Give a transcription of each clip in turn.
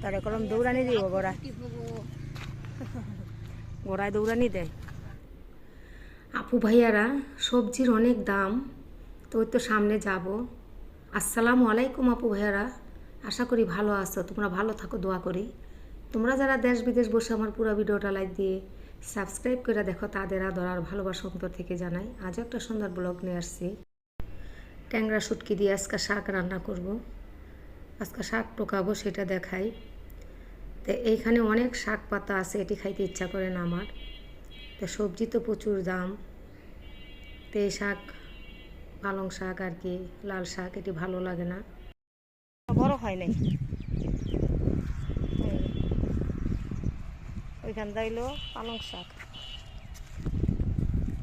তারে কলম দৌড়ানি দিব গোড়া গোড়ায় দৌড়ানি দেয় আপু ভাইয়ারা, সবজির অনেক দাম, তো তো সামনে যাব। আসসালামু আলাইকুম আপু ভাইয়ারা, আশা করি ভালো আছো, তোমরা ভালো থাকো, দোয়া করি। তোমরা যারা দেশ বিদেশ বসে আমার পুরো ভিডিওটা লাইক দিয়ে সাবস্ক্রাইব করে দেখো, তাদের আদর আর ভালোবাসা অন্তর থেকে জানাই। আজও একটা সুন্দর ব্লগ নিয়ে আসছি। ট্যাংরা শুটকি দিয়ে আজকে শাক রান্না করব। আজকে শাক টোকাবো, সেটা দেখাই। তো এইখানে অনেক শাক পাতা আছে, এটি খাইতে ইচ্ছা করে না আমার। তো সবজি তো প্রচুর দাম। তো এই শাক, পালং শাক আর কি, লাল শাক, এটি ভালো লাগে না। বড় হয় নাই। ওইখানটা হইল পালং শাক।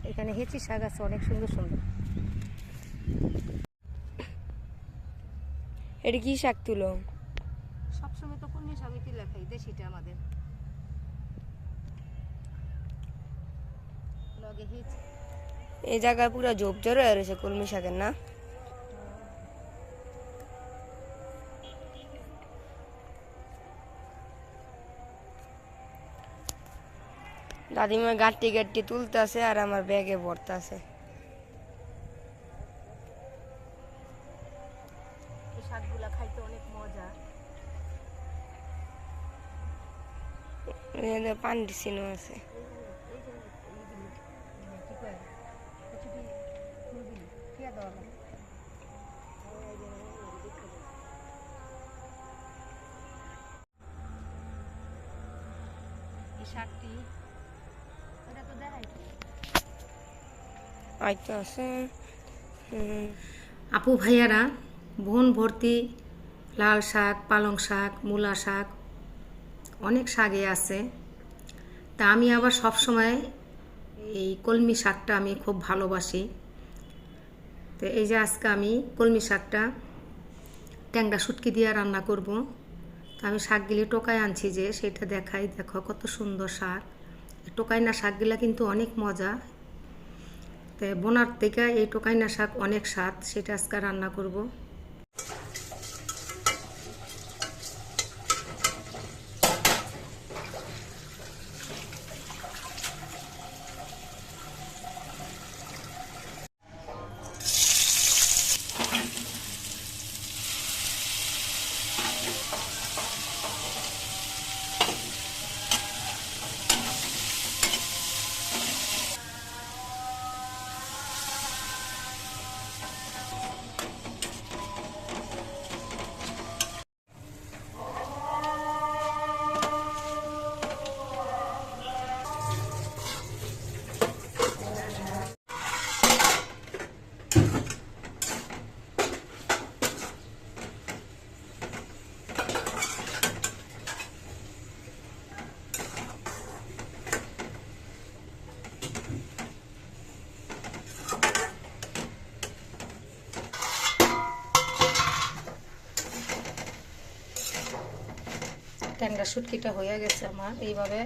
এখানে হেঁচি শাক আছে, অনেক সুন্দর সুন্দর। এটা কি শাক তুলো সবসময় তো কোন শাক এটি লেখাই দেশিটা আমাদের। লগে হেঁচি এই জায়গায় পুরো হয়ে রয়েছে কলমি শাকের না? দাদিমা গাঁটটি গাঁটটি তুলতেছে আর আমার ব্যাগে ভরতাছে। শাকগুলা খাইতে অনেক মজা এখানে পানি সিনো আছে কি কয় কিছু কি ফুলবি কিয়া দেওয়া লাগে এই শাকটি ওটা তো দেখাই। আইতে আছে। আপু ভাইয়ারা বন ভর্তি লাল শাক পালং শাক মূলা শাক অনেক শাকে আছে। তা আমি আবার সব সময় এই কলমি শাকটা আমি খুব ভালোবাসি। তো এই যে আজকে আমি কলমি শাকটা ট্যাংরা শুটকি দিয়ে রান্না করব। তো আমি শাকগুলি টোকায় আনছি যে সেটা দেখাই, দেখো কত সুন্দর শাক। টোকাইনা শাকগুলা কিন্তু অনেক মজা। তো বোনার থেকে এই টোকাইনা শাক অনেক স্বাদ, সেটা আজকে রান্না করব। ট্যাংরা শুটকিটা হয়ে গেছে আমার। এইভাবে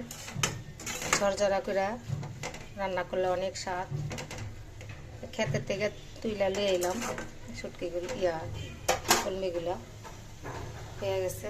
ঝরঝরা করে রান্না করলে অনেক স্বাদ। ক্ষেতের থেকে তুইলা লিয়ে এলাম শুটকিগুলো, ইয়া কলমিগুলো। হয়ে গেছে।